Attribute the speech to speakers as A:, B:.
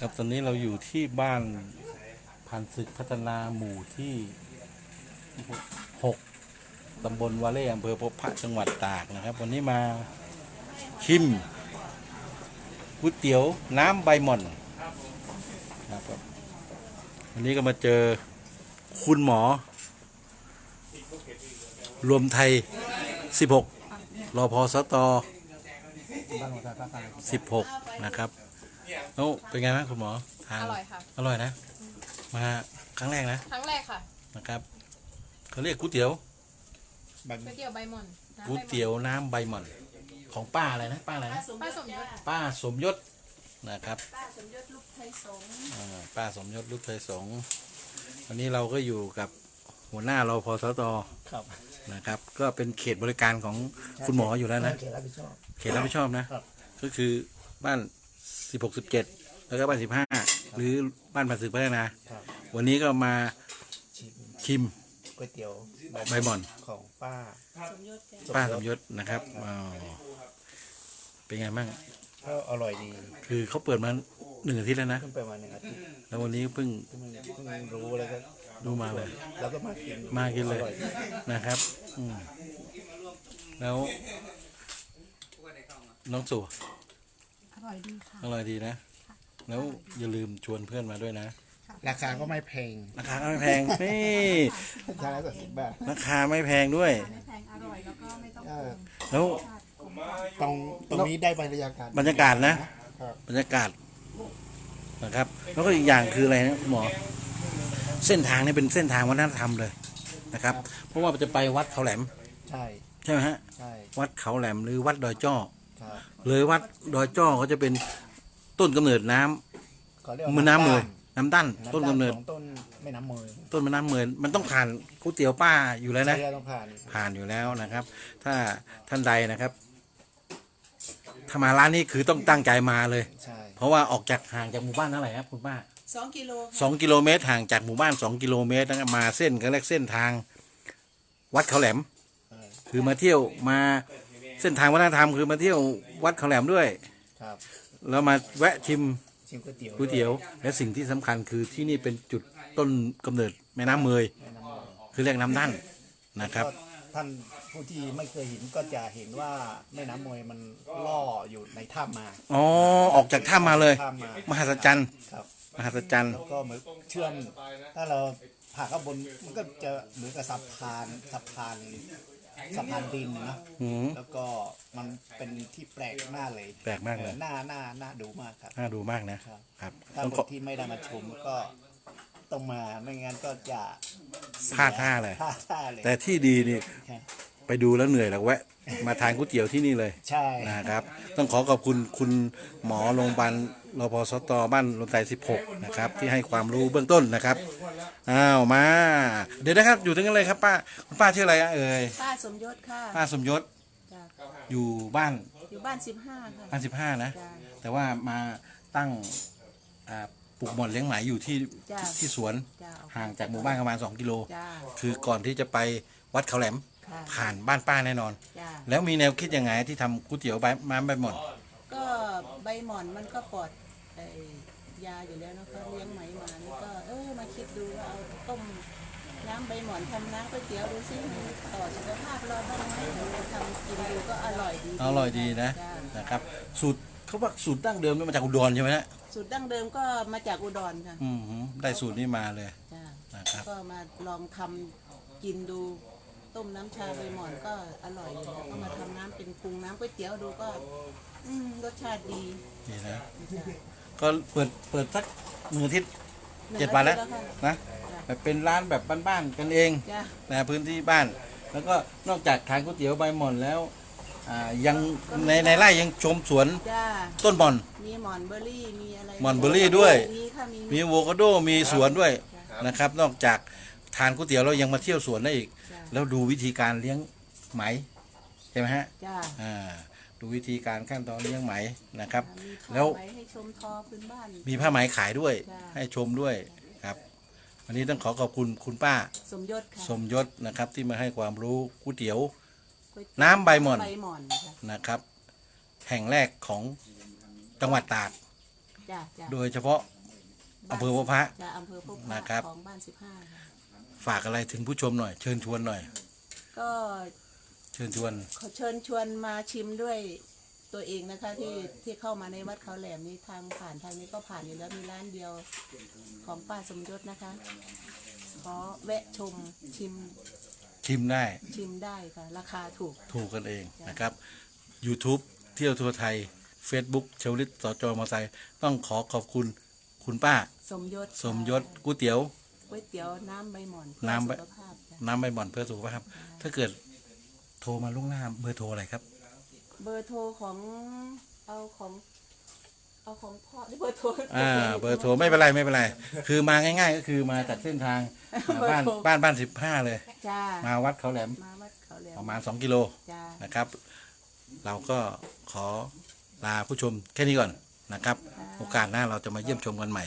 A: ครับตอนนี้เราอยู่ที่บ้านพันศึกพัฒนาหมู่ที่หกตำบลวาเล่อำเภอพบพระจังหวัดตากนะครับ วันนี้มาชิมก๋วยเตี๋ยวน้ำใบหม่อนนะครับวันนี้ก็มาเจอคุณหมอ รวมไทย 16รอพอสต16 นะครับ แล้วเป็นไงบ้างคุณหมอทาน
B: อร่อยค่ะ
A: อร่อยนะ มาครั้งแรกนะ
B: ครั้งแรกค่ะ
A: นะครับเขาเรียกก๋วยเตี๋ยว
B: ก๋วยเตี๋ยวใบหม่อนน้ำ
A: ก๋วยเตี๋ยวน้ำใบหม่อน ของป้าอะไรนะ ป้าอะไรนะ
B: ป้าสมยศ
A: ป้าสมยศนะครับ
C: ป้าสมยศลูกไทยสงฆ์
A: อ่าป้าสมยศลูกไทยสงฆ์วันนี้เราก็อยู่กับหัวหน้ารอพอสต
D: ครับ
A: นะครับ ก็เป็นเขตบริการของคุณหมออยู่แล้วนะ
D: เขตรับผิดชอบ
A: เขตรับผิดชอบนะ
D: ครับ
A: ก็คือบ้าน สิบหกสิบเจ็ดแล้วก็บ้านสิบห้าหรือบ้านพันศึกพัฒนา
D: ครับ
A: วันนี้ก็มา
D: ชิม
A: ชิม
D: ก๋วยเตี๋ยว
A: ใบหม่อน
D: ของป้า
C: สมยศจ้ะ
A: ป้าสมยศนะครับอ๋อเป็นไงบ้าง
D: ก็อร่อยดี
A: คือเขาเปิดมาหนึ่งอาทิตย์แล้วนะ
D: เพิ่งไปมาหนึ่งอาทิตย์
A: แล้ววันนี้เพิ่ง
D: เพิ่งเพิ่งรู้แล้วก็
A: รู้มาเลย
D: แล้วก็มากิน
A: มากินเลย
D: อร่อ
A: นะครับอืมแล้ว น้องสู่
B: อ ร่อยดีค่ะ
A: อร่อยดีนะ แล้วอย่าลืมชวนเพื่อนมาด้วยนะ
D: ราคาก็ไม่แพง
A: ราคาก็ไม่แพง นี่
D: ชามละสิบบาท
A: ราคาไม่แพงด้วย
B: ไม่แพงอร่อยแล้วก็ไม่ต้อง
D: เออ
A: แล้ว
D: ตรงตรงนี้ได้บรรยากาศ
A: บรรยากาศนะ
D: ครับ
A: บรรยากาศนะครับ แล้วก็อีกอย่างคืออะไรนะคุณหมอ เส้นทางนี่เป็นเส้นทางวัฒนธรรมเลยนะครับ เพราะว่าจะไปวัดเขาแหลม
D: ใช่
A: ใช่ไหมฮะ
D: ใช่
A: วัดเขาแหลมหรือวัดดอยจ้อ
D: ครับ
A: เลยวัดดอยจ้อก็จะเป็นต้นกำเนิดน้ำ
D: เขาเรียกว่า
A: มือน้ำเมย
D: น้ำ
A: น้ำตั้น
D: ด้า
A: ต้นกำเนิด
D: ของต้นแม่น้ำเมย
A: ต้นมะน้ำเมยมันต้องผ่านก๋วยเตี๋ยวป้าอยู่แล้วนะ
D: ใช่ต้องผ่าน
A: ผ่านอยู่แล้วนะครับ ถ้าท่านใดนะครับ ถ้ามาร้านนี้คือต้องตั้งใจมาเลย
D: ใช่
A: เพราะว่าออกจากห่างจากหมู่บ้านเท่าไหร่ครับคุณป้า
C: สองกิโล
A: สองกิโลเมตรห่างจากหมู่บ้านสองกิโลเมตรนะครับมาเส้นก็เรียกเส้นทาง วัดเขาแหลม
D: เออ
A: คือมาเที่ยวมา เส้นทางวัฒนธรรมคือมาเที่ยววัดเขาแหลมด้วย
D: ครับ
A: แล้วมาแวะชิม
D: ชิมก๋วยเตี๋ยว
A: ก๋วยเตี๋ยว และสิ่งที่สำคัญคือที่นี่เป็นจุดต้นกำเนิดแม่น้ำเมย
D: แม่น้ำเมย
A: คือเรียกน้ำนั่นนะครับ
D: ก็ท่านผู้ที่ไม่เคยเห็นก็จะเห็นว่าแม่น้ำมวยมันล่ออยู่ในถ้ำมา
A: อ๋อ ออกจากถ้ำมาเลย
D: ถ้ำมาม
A: หัศจรรย์
D: ครับ
A: มหัศจรรย์
D: แล้วก็เหมือนเชื่อมถ้าเราผ่าข้างบนมันก็จะเหมือนกับสะพานสะพาน สะพานดินนะ
A: หืม
D: แล้วก็มันเป็นที่แปลกมากเลย
A: แปลกมากเลย
D: ออน่าน่าน่าดูมากครับ
A: น่าดูมากนะ ครับ ครับ
D: ถ้า
A: ต้อง
D: ค
A: ขอ น
D: ที่ไม่ได้มาชมก็ต้องมาไม่งั้นก็จะเสี
A: พลาดท่าเลย
D: พลาดท่าเลย
A: แต่ที่ดีนี่
D: ใช่
A: ไปดูแล้วเหนื่อยแล้วแวะ มาทานก๋วยเตี๋ยวที่นี่เลย
D: ใช่
A: นะครับ ต้องขอขอบคุณคุณหมอโรงพยาบาลรพสตบ้านลมไต16 นะครับ ที่ให้ความรู้เบื้องต้นนะครับ อ้าวมา เดี๋ยวนะครับ อยู่ตรงนั้นเลยครับป้าคุณป้าชื่ออะไรอะเอ่ย
C: ป้าสมยศค่ะ
A: ป้าสมยศ
C: จ้ะ
A: อยู่บ้าน
C: อยู่บ้านสิบห้าค่ะ
A: บ้าน15นะ
C: จ้ะ
A: แต่ว่ามาตั้งอ่าปลูกหม่อนเลี้ยงไหมอยู่ที่
C: จ้ะ
A: ที่สวน
C: จ้ะ
A: ห่างจากหมู่บ้านประมาณ 2 กิโล
C: จ้า
A: คือก่อนที่จะไปวัดเขาแหลม
C: ค่ะ
A: ผ่านบ้านป้าแน่นอน
C: จ้า
A: แล้วมีแนวคิดยังไงที่ทำก๋วยเตี๋ยวใบม้าใบหม่อน
C: ก็ใบหม่อนมันก็ปลอดไอ้ยาอยู่แล้วเนอะก็เลี้ยงไหมมานี่ก็เอ อมาคิดดูว่าเอาต้มน้ำใบหม่อนทำน้ำก๋วยเตี๋ยวดูซิมันต่อสุขภาพเราบ้างไหมเราทำกินดูก็อร่อยดี
A: อร่อยดีนะ
C: จ้า
A: นะครับ สูตรเขาว่าสูตรดั้งเดิมนี่มาจากอุดรใช่ไหมนะ
C: สูตรดั้งเดิมก็มาจากอุดรค่ะ
A: อืมหือได้สูตรนี้มาเลย
C: จ้า
A: นะครับ
C: ก็มาลองทำกินดู ต้มน้ำชาใบหม่อนก็อร่อยอยู่แล้วก็มาทำน้ำเป็นปรุงน้ำก๋วยเตี๋ยวดูก็ อืมรสชาติดี
A: นี่นะ
C: จ้ะ
A: ก็เปิดเปิดสักหนึ่งอาทิตย์
C: หง
A: เจ็ดวันแล้ว
C: อาทิตย์ค่ะ
A: นะแบบเป็นร้านแบบบ้านๆกันเอง
C: จ้ะ
A: นะพื้นที่บ้าน แล้วก็นอกจากขายก๋วยเตี๋ยวใบหม่อนแล้วอ่ายังในในไร่ยังชมสวน
C: จ้า
A: ต้นหม่อน
C: มีหมอนเบอร์รี่มีอะไร
A: หม่อนเบอร์รี่ด้วย
C: มีค่ะมี
A: มีอะโวคาโดมีสวนด้วยนะครับ นอกจากทานก๋วยเตี๋ยวเรายังมาเที่ยวสวนได้อีก
C: จ้ะ
A: แล้วดูวิธีการเลี้ยงไหมใช่ไหมฮะ
C: จ้า
A: อ่า ดูวิธีการขั้นตอนเลี้ยงไหมนะครับ
C: มีผ้า
A: แล้ว
C: ไหมให้ชมทอพื้นบ้าน
A: มีผ้าไหมขายด้วย
C: จ้ะ
A: ให้ชมด้วยครับ วันนี้ต้องขอขอบคุณคุณป้า
C: สมยศค่ะ
A: สมยศนะครับที่มาให้ความรู้ก๋วยเตี๋ยว
C: ก๋วยเตี๋ยว
A: น้ำใบหม่อน
C: ใบหม่อนค่ะ
A: นะครับ แห่งแรกของจังหวัดตาก
C: จ้ะจ้ะ
A: โดยเฉพาะอำเภอพบพระ
C: จ้ะอำเภอพบพ
A: นะครับ
C: ของบ้านสิบห้าค่ะ
A: ฝากอะไรถึงผู้ชมหน่อย เชิญชวนหน่อย
C: ก็
A: เชิญชวน
C: ขอเชิญชวนมาชิมด้วยตัวเองนะคะที่ที่เข้ามาในวัดเขาแหลมนี้ทางผ่านทางนี้ก็ผ่านอยู่แล้วมีร้านเดียวของป้าสมยศนะคะขอแวะชมชิม
A: ชิมได้
C: ชิมได้ค่ะ ราคาถูก
A: ถูกกันเองนะครับ YouTube เที่ยวทัวร์ไทย Facebook เชวลิตสจมอไซค์ต้องขอขอบคุณคุณป้า
C: สมยศ
A: สมยศก๋วยเตี๋ยว
C: ก๋วยเตี๋ยวน้ำใบหม่อนเพื่อ
A: น้ำใบ
C: สุขภาพจ้ะ
A: น้ำใบหม่อนเพื่อสุขภาพถ้าเกิดโทรมาล่วงหน้าเบอร์โทรอะไรครับ
C: เบอร์โทรของเอาของเอาของพ่อที่เบอร์โทร
A: อ่า เบอร์โทรไม่เป็นไรไม่เป็นไร คือมาง่าย ๆ ก็คือมาจากเส้นทางอ่าบ้าน
C: เบอร์โทร
A: บ้านบ้านสิบห้าเลย
C: จ้า
A: มาวัดเขาแหลม
C: มาวัดเขาแหลม
A: ประมาณ 2 กิโล
C: จ้า
A: นะครับ เราก็ขอลาผู้ชมแค่นี้ก่อนนะครับ โอกาสหน้าเราจะมาเยี่ยมชมกันใหม่